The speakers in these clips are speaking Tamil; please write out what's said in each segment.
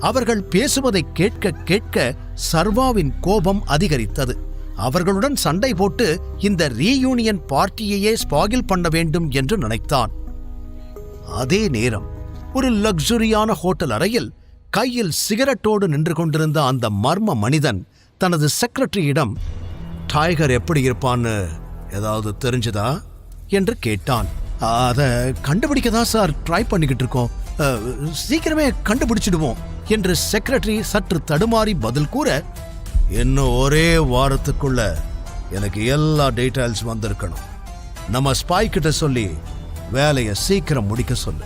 அவர்கள் பேசுவதை கேட்க கேட்க சர்வாவின் கோபம் அதிகரித்தது. அவர்களுடன் சண்டை போட்டு இந்த ரீயூனியன் பார்ட்டியையே ஸ்பாகில் பண்ண வேண்டும் என்று நினைத்தான். அதே நேரம் ஒரு லக்ஸுரியான ஹோட்டல் அறையில் கையில் சிகரெட்டோடு நின்று கொண்டிருந்த அந்த மர்ம மனிதன் தனது செக்ரட்டரியிடம் டைகர் எப்படி இருப்பான்னு ஏதாவது தெரிஞ்சதா? என்று கேட்டான். அதை கண்டுபிடிக்க தான் சார் ட்ரை பண்ணிக்கிட்டு இருக்கோம். சீக்கிரமே கண்டுபிடிச்சிடுவோம். என்று செக்ரட்டரி சற்று தடுமாறி பதில் கூற இன்னும் ஒரே வாரத்துக்குள்ள எனக்கு எல்லா டீட்டெயில்ஸ் வந்திருக்கணும். நம்ம ஸ்பாய் கிட்ட சொல்லி வேலையை சீக்கிரம் முடிக்க சொல்லு.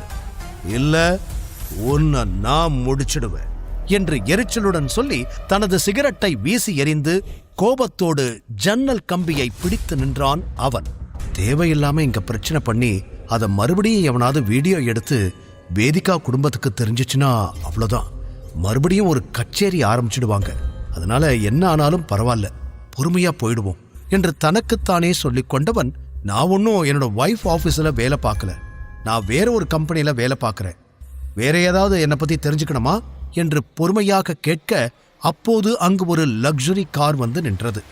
இல்ல உன்னை நான் முடிச்சிடுவேன் என்று எரிச்சலுடன் சொல்லி தனது சிகரெட்டை வீசி எறிந்து கோபத்தோடு ஜன்னல் கம்பியை பிடித்து நின்றான் அவன். தேவையில்லாம இங்க பிரச்சனை பண்ணி அதை மறுபடியும் எவனாவது வீடியோ எடுத்து வேதிகா குடும்பத்துக்கு தெரிஞ்சிச்சுன்னா அவ்வளோதான் மறுபடியும் ஒரு கச்சேரி ஆரம்பிச்சிடுவாங்க. அதனால என்ன ஆனாலும் பரவாயில்ல பொறுமையா போயிடுவோம் என்று தனக்குத்தானே சொல்லி கொண்டவன் நான் ஒன்றும் என்னோட ஒய்ஃப் ஆஃபீஸில் வேலை பார்க்கல. நான் வேற ஒரு கம்பெனியில் வேலை பார்க்குறேன். வேற ஏதாவது என்னை பற்றி தெரிஞ்சுக்கணுமா? என்று பொறுமையாக கேட்க அப்போது அங்கு ஒரு லக்ஸுரி கார் வந்து நின்றது.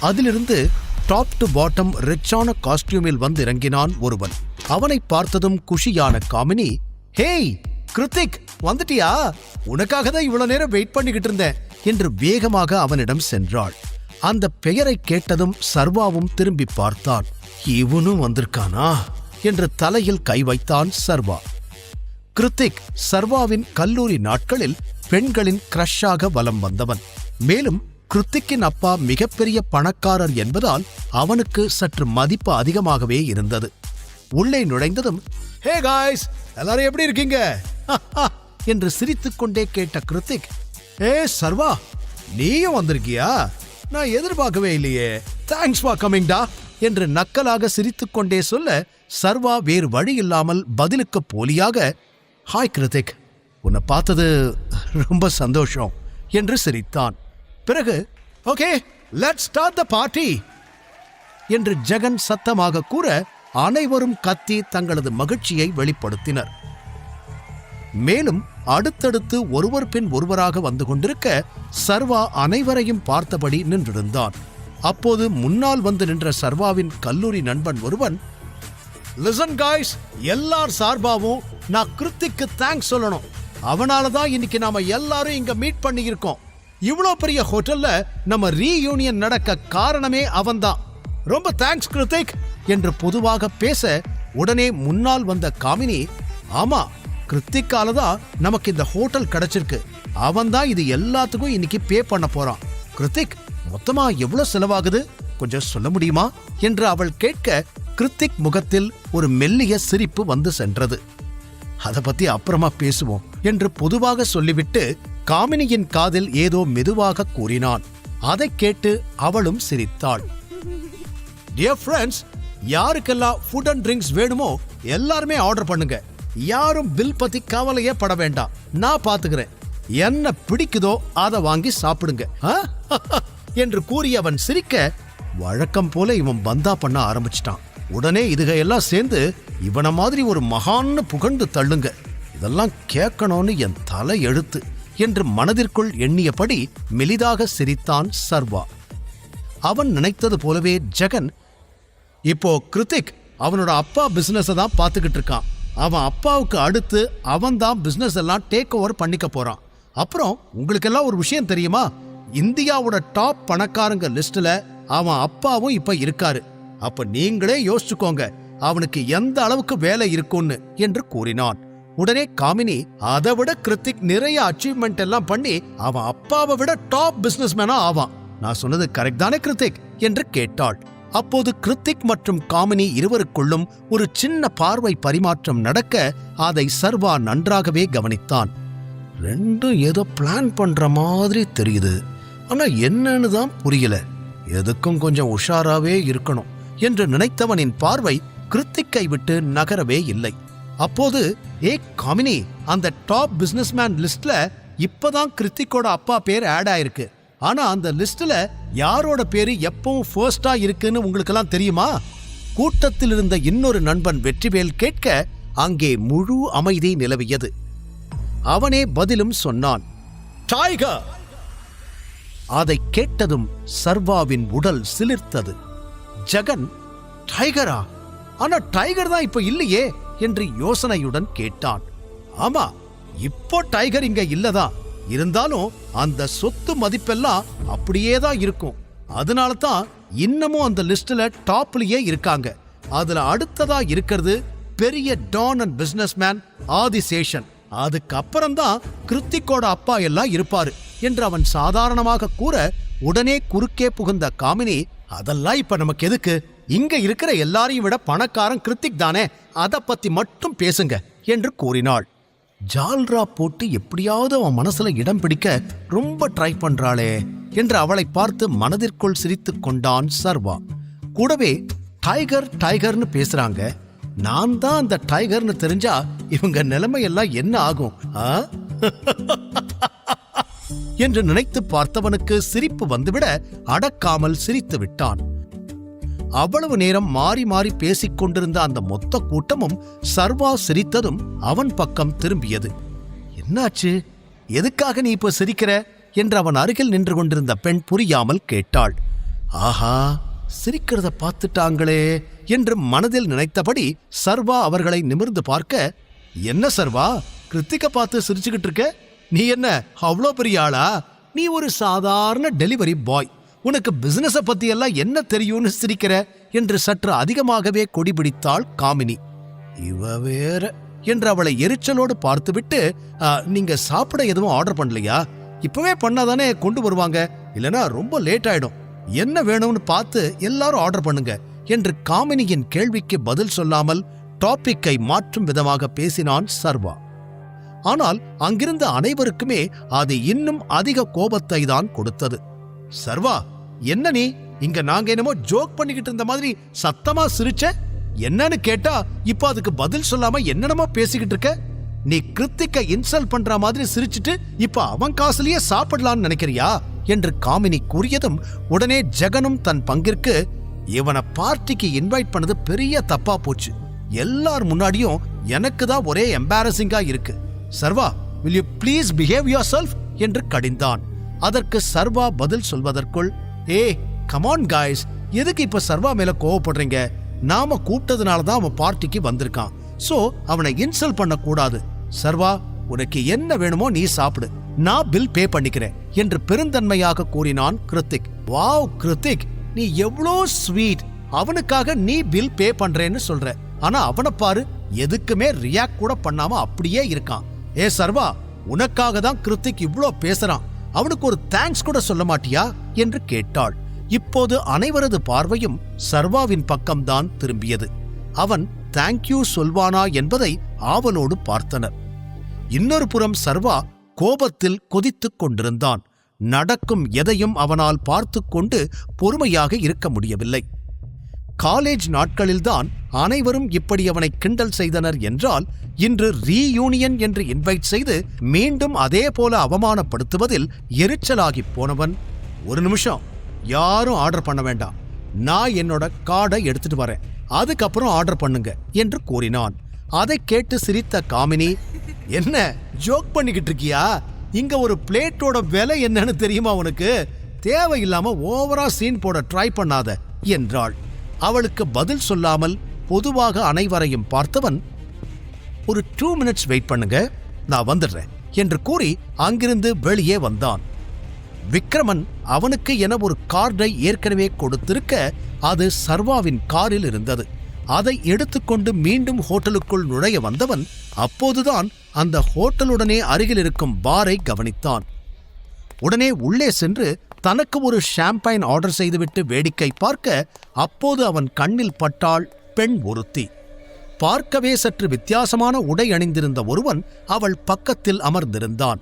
அதிலிருந்து டாப் டு பாட்டம் ரிச்சான காஸ்டியூமில் வந்து இறங்கினான் ஒருவன். அவனை பார்த்ததும் குஷியான காமினி ஹேய் கிருத்திக் வந்துட்டியா? உனக்காக தான் இவ்வளவு நேரம் வெயிட் பண்ணிக்கிட்டு இருந்தேன் என்று வேகமாக அவனிடம் சென்றாள். அந்த பெயரை கேட்டதும் சர்வாவும் திரும்பி பார்த்தான். இவனும் வந்திருக்கானா? என்று தலையில் கை வைத்தான் சர்வா. கிருத்திக் சர்வாவின் கல்லூரி நாட்களில் பெண்களின் கிரஷாக வலம் வந்தவன். மேலும் கிருத்திக்கின் அப்பா மிகப்பெரிய பணக்காரர் என்பதால் அவனுக்கு சற்று மதிப்பு அதிகமாகவே இருந்தது. உள்ளே நுழைந்ததும் ஹே காய்ஸ் எல்லாரும் எப்படி இருக்கீங்க? என்று சிரித்துக்கொண்டே கேட்ட கிருத்திக் ஏ சர்வா நீயும் வந்திருக்கியா? நான் எதிர்பார்க்கவே இல்லையே. தேங்க்ஸ் ஃபார் கமிங் டா என்று நக்கலாக சிரித்துக்கொண்டே சொல்ல சர்வா வேறு வழி இல்லாமல் பதிலுக்கு போலியாக ஹாய் கிருத்திக். உன்னை பார்த்தது ரொம்ப சந்தோஷம் என்று சிரித்தான். பிறகு okay let start the party என்று ஜெகன் சத்தமாக கூற அனைவரும் கத்தி தங்களது மகிழ்ச்சியை வெளிப்படுத்தினர். மேலும் அடுத்தடுத்து ஒருவர் பின் ஒருவராக வந்து கொண்டிருக்க சர்வா அனைவரையும் பார்த்தபடி நின்றிருந்தான். அப்போது முன்னால் வந்து நின்ற சர்வாவின் கல்லூரி நண்பன் ஒருவன் லிசன் காய்ஸ் எல்லார் சார்பாவும் நான் கிருத்திக்கு தேங்க்ஸ் சொல்லணும். அவனால தான் இன்னைக்கு நாம எல்லாரும் இங்க மீட் பண்ணியிருக்கோம். இவ்வளோ பெரிய ஹோட்டல்ல நம்ம ரீயூனியன் நடக்க காரணமே அவன்தான். ரொம்ப தேங்க்ஸ் கிருத்திக் என்று பொதுவாக பேச உடனே முன்னால் வந்த காமினி ஆமா கிருத்திக்கால தான் நமக்கு இந்த ஹோட்டல் கிடைச்சிருக்கு. அவன் தான் இது எல்லாத்துக்கும் இன்னைக்கு பே பண்ண போறான். கிருத்திக் மொத்தமா எவ்வளவு செலவாகுது? கொஞ்சம் சொல்ல முடியுமா? என்று அவள் கேட்க கிருத்திக் முகத்தில் ஒரு மெல்லிய சிரிப்பு வந்து சென்றது. அதை பத்தி அப்புறமா பேசுவோம் என்று பொதுவாக சொல்லிவிட்டு காமினியின் காதில் ஏதோ மெதுவாக கூறினான். அதைக் கேட்டு அவளும் சிரித்தாள். டியர் ஃப்ரெண்ட்ஸ் யாருக்கெல்லாம் ஃபுட் அண்ட் ட்ரிங்க்ஸ் வேணுமோ எல்லாருமே ஆர்டர் பண்ணுங்க. யாரும் பில் பத்தி கவலையே பட வேண்டாம். நான் பாத்துக்கிறேன். என்ன பிடிக்குதோ அதை வாங்கி சாப்பிடுங்க. ஆ? என்று கூறி அவன் சிரிக்க வழக்கம் போல இவன் பந்தா பண்ண ஆரம்பிச்சிட்டான். உடனே இதுகையெல்லாம் சேர்ந்து இவனை மாதிரி ஒரு மகான்னு புகழ்ந்து தள்ளுங்க. இதெல்லாம் கேட்கணும்னு என் தலை எழுத்து என்று மனதிற்குள் எண்ணியபடி மெலிதாக சிரித்தான் சர்வா. அவன் நினைத்தது போலவே ஜெகன் இப்போ கிருத்திக் அவனோட அப்பா பிசினஸை தான் பார்த்துக்கிட்டு இருக்கான். அவன் அப்பாவுக்கு அடுத்து அவன் தான் பிசினஸ் எல்லாம் டேக் ஓவர் பண்ணிக்க போறான். அப்புறம் உங்களுக்கெல்லாம் ஒரு விஷயம் தெரியுமா? இந்தியாவோட டாப் பணக்காரங்க லிஸ்ட்ல அவன் அப்பாவும் இப்ப இருக்காரு. அப்ப நீங்களே யோசிச்சுக்கோங்க அவனுக்கு எந்த அளவுக்கு வேலை இருக்கும்னு என்று கூறினான். உடனே காமினி அதை விட கிருத்திக் நிறைய அச்சீவ்மெண்ட் எல்லாம் பண்ணி அவன் அப்பாவை விட டாப் பிசினஸ் மேனா ஆவான். நான் சொன்னது கரெக்ட் தானே கிருத்திக்? என்று கேட்டாள். அப்போது கிருத்திக் மற்றும் காமினி இருவருக்குள்ளும் ஒரு சின்ன பார்வை பரிமாற்றம் நடக்க அதை சர்வா நன்றாகவே கவனித்தான். ரெண்டும் ஏதோ பிளான் பண்ற மாதிரி தெரியுது. ஆனா என்னன்னு தான் புரியல. எதுக்கும் கொஞ்சம் உஷாராவே இருக்கணும் என்று நினைத்தவனின் பார்வை கிருத்திக்கை விட்டு நகரவே இல்லை. அப்போது ஏ காமினி அந்த டாப் பிசினஸ்மேன் லிஸ்ட்ல இப்பதான் கிருத்திக்கோட அப்பா பேர் ஆட் ஆயிருக்கு. ஆனா அந்த லிஸ்ட்ல யாரோட பேரு எப்பவும் ஃபர்ஸ்டா இருக்குன்னு உங்களுக்கெல்லாம் தெரியுமா? கூட்டத்தில் இருந்த இன்னொரு நண்பன் வெற்றிவேல் கேட்க அங்கே முழு அமைதி நிலவியது. அவனே பதிலும் சொன்னான் டைகர் அதைக் கேட்டதும் சர்வாவின் உடல் சிலிர்த்தது. ஜெகன் டைகரா ஆனா டைகர் தான் இப்ப இல்லையே? என்று யோசனையுடன் கேட்டான். ஆமா இப்போ டைகர் இங்க இல்லதான். இருந்தாலும் அந்த சொத்து மதிப்பெல்லாம் அப்படியே தான் இருக்கும். அதனால தான் இன்னமும் அந்த லிஸ்ட்ல டாப்லயே இருக்காங்க. அதுல அடுத்ததா இருக்கிறது பெரிய டான் அண்ட் பிசினஸ்மேன் ஆதிசேஷன். அதுக்கப்புறம் தான் கிருத்திக்கோட அப்பா எல்லாம் இருப்பாரு என்று அவன் சாதாரணமாக கூற உடனே குறுக்கே புகுந்த காமினி அதெல்லாம் இப்ப நமக்கு எதுக்கு? இங்க இருக்கிற எல்லாரையும் விட பணக்காரன் கிருத்திக் தானே? அதை பத்தி மட்டும் பேசுங்க என்று கூறினாள். ஜால்ரா போட்டு எப்படியாவது அவன் மனசுல இடம் பிடிக்க ரொம்ப ட்ரை பண்றாளே என்று அவளை பார்த்து மனதிற்குள் சிரித்து கொண்டான் சர்வா. கூடவே டைகர் டைகர்னு பேசுறாங்க. நான் தான் அந்த டைகர்னு தெரிஞ்சா இவங்க நிலைமை எல்லாம் என்ன ஆகும் என்று நினைத்து பார்த்தவனுக்கு சிரிப்பு வந்துவிட அடக்காமல் சிரித்து விட்டான். அவ்வளவு நேரம் மாறி மாறி பேசிக் கொண்டிருந்த அந்த மொத்த கூட்டமும் சர்வா சிரித்ததும் அவன் பக்கம் திரும்பியது. என்னாச்சு? எதுக்காக நீ இப்போ சிரிக்கிற? என்று அவன் அருகில் நின்று கொண்டிருந்த பெண் புரியாமல் கேட்டாள். ஆஹா சிரிக்கிறத பார்த்துட்டாங்களே என்று மனதில் நினைத்தபடி சர்வா அவர்களை நிமிர்ந்து பார்க்க என்ன சர்வா கிருத்திக பார்த்து சிரிச்சுக்கிட்டு இருக்க? நீ என்ன அவ்வளோ பெரிய ஆளா? நீ ஒரு சாதாரண டெலிவரி பாய். உனக்கு பிசினஸை பத்தி எல்லாம் என்ன தெரியும்னு சிரிக்கிற? என்று சற்று அதிகமாகவே கொடி பிடித்தாள் காமினி. இவ வேற என்று அவளை எரிச்சலோடு பார்த்துவிட்டு நீங்க சாப்பிட எதுவும் ஆர்டர் பண்ணலையா? இப்பவே பண்ணாதானே கொண்டு வருவாங்க. இல்லனா ரொம்ப லேட் ஆயிடும். என்ன வேணும்னு பார்த்து எல்லாரும் ஆர்டர் பண்ணுங்க என்று காமினியின் கேள்விக்கு பதில் சொல்லாமல் டாபிக்கை மாற்றும் விதமாக பேசினான் சர்வா. ஆனால் அங்கிருந்த அனைவருக்குமே அது இன்னும் அதிக கோபத்தை தான் கொடுத்தது. சர்வா என்ன நீ? இங்க நாங்க என்னமோ ஜோக் பண்ணிக்கிட்டு இருந்த மாதிரி சத்தமா சிரிச்ச? என்னன்னு கேட்டா இப்ப அதுக்கு பதில் சொல்லாம என்னென்னமோ பேசிக்கிட்டு இருக்க? நீ கிருத்திக்க இன்சல்ட் பண்ற மாதிரி சிரிச்சிட்டு இப்ப அவன் காசுலயே சாப்பிடலாம்னு நினைக்கிறியா? என்று காமினி கூறியதும் உடனே ஜெகனும் தன் பங்கிற்கு இவனை பார்ட்டிக்கு இன்வைட் பண்ணது பெரிய தப்பா போச்சு. எல்லார் முன்னாடியும் எனக்கு தான் ஒரே எம்பாரசிங்கா இருக்கு. Sarva will you please behave yourself? என்று கடிந்தான். அதற்கு சர்வா பதில் சொல்வதற்குள் ஏ கமான் காய்ஸ் எதுக்கு இப்ப சர்வா மேல கோவப்படுறீங்க? நாம கூப்பிட்டதுனால தான் அவன் பார்ட்டிக்கு வந்திருக்கான். சோ அவனை இன்சல்ட் பண்ண கூடாது சர்வா உனக்கு என்ன வேணுமோ நீ சாப்பிடு. நான் பில் பே பண்ணிக்கிறேன் என்று பெருந்தன்மையாக கூறினான் கிருத்திக். வாவ் கிருத்திக். நீ எவ்வளோ ஸ்வீட் அவனுக்காக நீ பில் பே பண்றேன்னு சொல்ற. ஆனா அவனை பாரு எதுக்குமே ரியாக்ட் கூட பண்ணாம அப்படியே இருக்கான். ஏ சர்வா உனக்காக தான் கிருத்திக் இவ்ளோ பேசுறான். அவனுக்கு ஒரு தேங்க்ஸ் கூட சொல்ல மாட்டியா? என்று கேட்டாள். இப்போது அனைவரது பார்வையும் சர்வாவின் பக்கம்தான் திரும்பியது. அவன் தேங்க்யூ சொல்வானா என்பதை ஆவலோடு பார்த்தனர். இன்னொரு புறம் சர்வா கோபத்தில் கொதித்துக் கொண்டிருந்தான். நடக்கும் எதையும் அவனால் பார்த்து கொண்டு பொறுமையாக இருக்க முடியவில்லை. காலேஜ் நாட்களில்தான் அனைவரும் இப்படி அவனை கிண்டல் செய்தனர் என்றால் இன்று ரீயூனியன் என்று இன்வைட் செய்து மீண்டும் அதே போல அவமானப்படுத்துவதில் எரிச்சலாகி போனவன். ஒரு நிமிஷம். யாரும் ஆர்டர் பண்ண வேண்டாம். நான் என்னோட கார்டை எடுத்துட்டு வரேன். அதுக்கப்புறம் ஆர்டர் பண்ணுங்க என்று கூறினான். அதை கேட்டு சிரித்த காமினி என்ன? ஜோக் பண்ணிக்கிட்டு இருக்கியா? இங்க ஒரு பிளேட்டோட விலை என்னன்னு தெரியுமா உனக்கு? தேவையில்லாம ஓவரா சீன் போட ட்ரை பண்ணாத என்றாள். அவளுக்கு பதில் சொல்லாமல் பொதுவாக அனைவரையும் பார்த்தவன் ஒரு டூ மினிட்ஸ் வெயிட் பண்ணுங்க நான் வந்துடுறேன் என்று கூறி அங்கிருந்து வெளியே வந்தான். விக்ரமன் அவனுக்கு என ஒரு கார்டை ஏற்கனவே கொடுத்திருக்க அது சர்வாவின் காரில் இருந்தது. அதை எடுத்துக்கொண்டு மீண்டும் ஹோட்டலுக்குள் நுழைய வந்தவன் அப்போதுதான் அந்த ஹோட்டலுடனே அருகில் இருக்கும் பாரை கவனித்தான். உடனே உள்ளே சென்று தனக்கு ஒரு ஷாம்பைன் ஆர்டர் செய்துவிட்டு வேடிக்கை பார்க்க அப்போது அவன் கண்ணில் பட்டாள் பெண் ஒருத்தி. பார்க்கவே சற்று வித்தியாசமான உடை அணிந்திருந்த ஒருவன் அவள் பக்கத்தில் அமர்ந்திருந்தான்.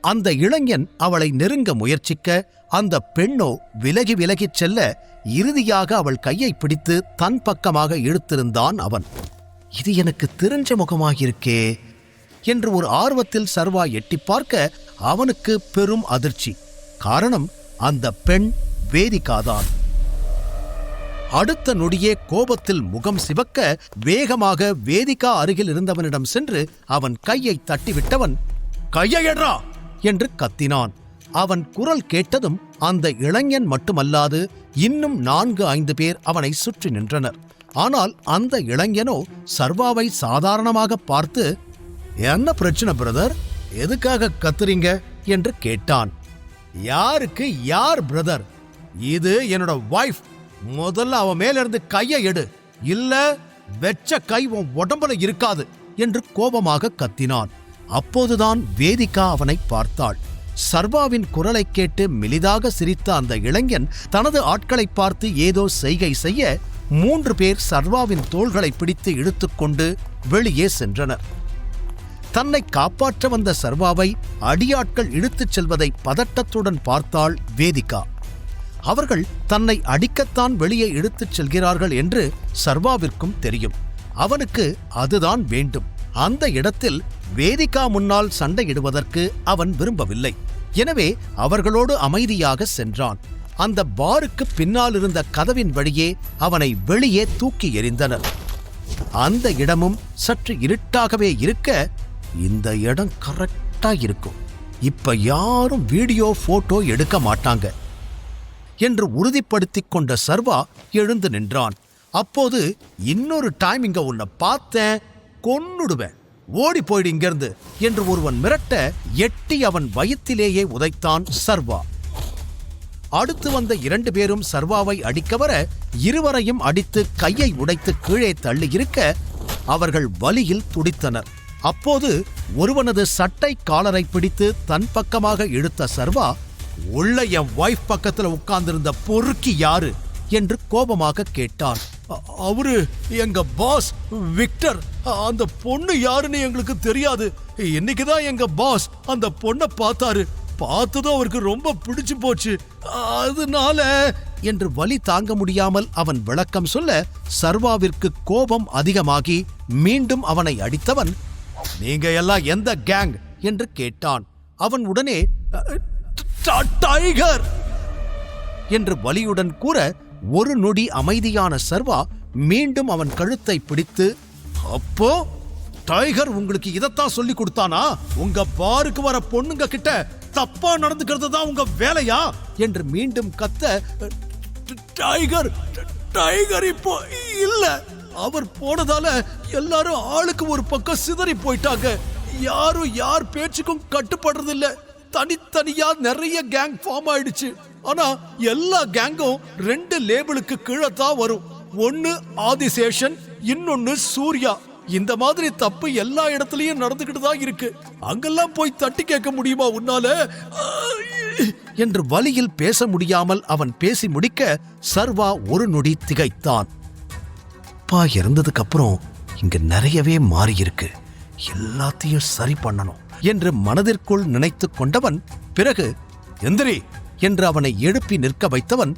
அந்த இளைஞன் அவளை நெருங்க முயற்சிக்க அந்த பெண்ணோ விலகி விலகிச் செல்ல இறுதியாக அவள் கையை பிடித்து தன் பக்கமாக இழுத்திருந்தான் அவன். இது எனக்கு தெரிஞ்ச முகமாகிருக்கே என்று ஒரு ஆர்வத்தில் சர்வா எட்டிப் பார்க்க அவனுக்கு பெரும் அதிர்ச்சி. காரணம் அந்த பெண் வேதிகாதான். அடுத்த நொடியே கோபத்தில் முகம் சிவக்க வேகமாக வேதிகா அருகில் இருந்தவனிடம் சென்று அவன் கையை தட்டிவிட்டவன் கையெடுறா என்று கத்தினான். அவன் குரல் கேட்டதும் அந்த இளைஞன் மட்டுமல்லாது இன்னும் நான்கு ஐந்து பேர் அவனை சுற்றி நின்றனர். ஆனால் அந்த இளைஞனோ சர்வாவை சாதாரணமாக பார்த்து என்ன பிரச்சனை பிரதர்? எதுக்காக கத்துறீங்க? என்று கேட்டான். யாருக்கு யார் பிரதர்? இது என்னோட வைஃப் முதல்ல அவன் மேல இருந்து கையை எடு. இல்ல வெச்ச கை உன் உடம்புல இருக்காது என்று கோபமாக கத்தினான். அப்போதுதான் வேதிகா அவனை பார்த்தாள். சர்வாவின் குரலை கேட்டு மெலிதாக சிரித்த அந்த இளைஞன் தனது ஆட்களை பார்த்து ஏதோ செய்கை செய்ய மூன்று பேர் சர்வாவின் தோள்களை பிடித்து இழுத்துக்கொண்டு வெளியே சென்றனர். தன்னை காப்பாற்ற வந்த சர்வாவை அடியாட்கள் இழுத்துச் செல்வதை பதட்டத்துடன் பார்த்தாள் வேதிகா. அவர்கள் தன்னை அடிக்கத்தான் வெளியே இழுத்துச் செல்கிறார்கள் என்று சர்வாவிற்கும் தெரியும். அவனுக்கு அதுதான் வேண்டும். அந்த இடத்தில் வேதிகா முன்னால் சண்டையிடுவதற்கு அவன் விரும்பவில்லை. எனவே அவர்களோடு அமைதியாக சென்றான். அந்த பாருக்கு பின்னால் இருந்த கதவின் வழியே அவனை வெளியே தூக்கி எறிந்தனர். அந்த இடமும் சற்று இருட்டாகவே இருக்க இந்த இடம் கரெக்டா இருக்கும். இப்ப யாரும் வீடியோ போட்டோ எடுக்க மாட்டாங்க. என்று உறுதிப்படுத்திக் கொண்ட சர்வா எழுந்து நின்றான். அப்போது இன்னொரு டைம் இங்க உன்னை பார்த்தேன் கொன்னுடுவேன். ஓடி போயிடு இங்கிருந்து என்று ஒருவன் மிரட்ட எட்டி அவன் வயிற்றிலேயே உதைத்தான் சர்வா. அடுத்து வந்த இரண்டு பேரும் சர்வாவை அடிக்க வர இருவரையும் அடித்து கையை உடைத்து கீழே தள்ளி இருக்க அவர்கள் வலியில் துடித்தனர். அப்போது ஒருவனது சட்டை காலரை பிடித்து தன் பக்கமாக இழுத்த சர்வா உள்ள என் வைஃப் பக்கத்துல உட்கார்ந்திருந்த பொறுக்கி யாரு என்று கோபமாக கேட்டான் அவரு எங்க பாஸ் விக்டர். அந்த பொண்ணு யாருன்னு எங்களுக்கு தெரியாது. இன்னைக்குதான் எங்க பாஸ் அந்த பொண்ணை பார்த்தாரு. பார்த்ததும் அவருக்கு ரொம்ப பிடிச்சு போச்சு. அதனால என்று வலி தாங்க முடியாமல் அவன் விளக்கம் சொல்ல சர்வாவிற்கு கோபம் அதிகமாகி மீண்டும் அவனை அடித்தவன் நீங்க எல்லாம் எந்த கேங் என்று கேட்டான். அவன் உடனே டைகர் என்று வலியுடன் கூற ஒரு நொடி அமைதியான சர்வா மீண்டும் அவன் கழுத்தை பிடித்து அப்போ டைகர் உங்களுக்கு இதத்தான் சொல்லி கொடுத்தானா? உங்க பாருக்கு வர பொண்ணுங்க கிட்ட தப்பா நடந்துக்கிறது தான் உங்க வேலையா? என்று மீண்டும் கத்த டைகர் டைகர் இப்போ இல்ல. அவர் போனதால எல்லாரும் ஆளுக்கு ஒரு பக்கம் சிதறி போயிட்டாங்க. யாரும் யார் பேச்சுக்கும் கட்டுப்படுறதில்ல. தனித்தனியா நிறைய கேங் ஃபார்ம் ஆயிடுச்சு. ஆனா எல்லா கேங்கும் ரெண்டு லேபிளுக்கு கீழே தான் வரும். ஒன்னு ஆதிசேஷன் இன்னொன்னு சூர்யா. இந்த மாதிரி தப்பு எல்லா இடத்துலயும் நடந்துகிட்டு தான் இருக்கு. அங்கெல்லாம் போய் தட்டி கேட்க முடியுமா உன்னால? என்று வழியில் பேச முடியாமல் அவன் பேசி முடிக்க சர்வா ஒரு நொடி திகைத்தான். அப்பா இறந்ததுக்கு அப்புறம் இங்க நிறையவே மாறி இருக்கு எல்லாத்தையும் சரி பண்ணணும். என்று மனதிற்குள் நினைத்துக் கொண்டவன் பிறகு எந்திரி! என்று அவனை எழுப்பி நிற்க வைத்தவன்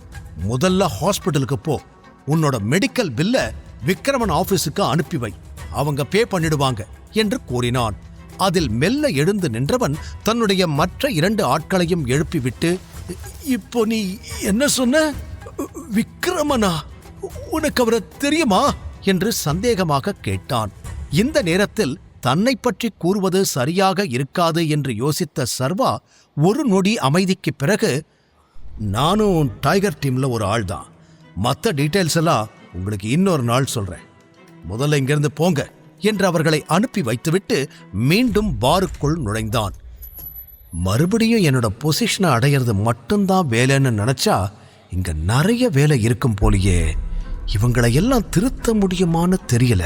முதல்ல ஹாஸ்பிட்டலுக்கு போ. உன்னோட மெடிக்கல் பில்ல விக்ரமன் ஆபீஸுக்கு அனுப்பி வை. அவங்க பே பண்ணிடுவாங்க என்று கூறினான். அதில் மெல்ல எழுந்து நின்றவன் தன்னுடைய மற்ற இரண்டு ஆட்களையும் எழுப்பிவிட்டு இப்போ நீ என்ன சொன்ன? விக்ரமனா உனக்கு அவரை தெரியுமா? என்று சந்தேகமாக கேட்டான். இந்த நேரத்தில் தன்னை பற்றி கூறுவது சரியாக இருக்காது என்று யோசித்த சர்வா ஒரு நொடி அமைதிக்கு பிறகு நானும் டைகர் டீம்ல ஒரு ஆள் தான் மற்ற டீட்டெயில்ஸ் எல்லாம் உங்களுக்கு இன்னொரு நாள் சொல்றேன். முதல்ல இங்கிருந்து போங்க என்று அவர்களை அனுப்பி வைத்துவிட்டு மீண்டும் பாருக்குள் நுழைந்தான். மறுபடியும் என்னோட பொசிஷனை அடையிறது மட்டும்தான் வேலைன்னு நினைச்சா இங்க நிறைய வேலை இருக்கும் போலியே. இவங்களை எல்லாம் திருத்த முடியுமான்னு தெரியல.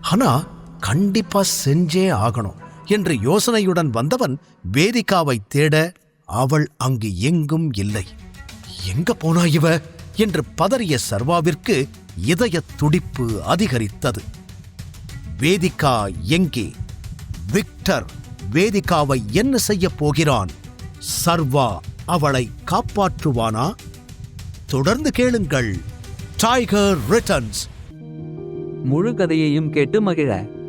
ஆனால் கண்டிப்பா செஞ்சே ஆகணும் என்று யோசனையுடன் வந்தவன் வேதிகாவை தேட அவள் அங்கு எங்கும் இல்லை. எங்க போனா இவ? என்று பதறிய சர்வாவிற்கு இதய துடிப்பு அதிகரித்தது. வேதிகா எங்கே? விக்டர் வேதிகாவை என்ன செய்ய போகிறான்? சர்வா அவளை காப்பாற்றுவானா? தொடர்ந்து கேளுங்கள். Tiger returns. முழு கதையையும் கேட்டு மகிழ.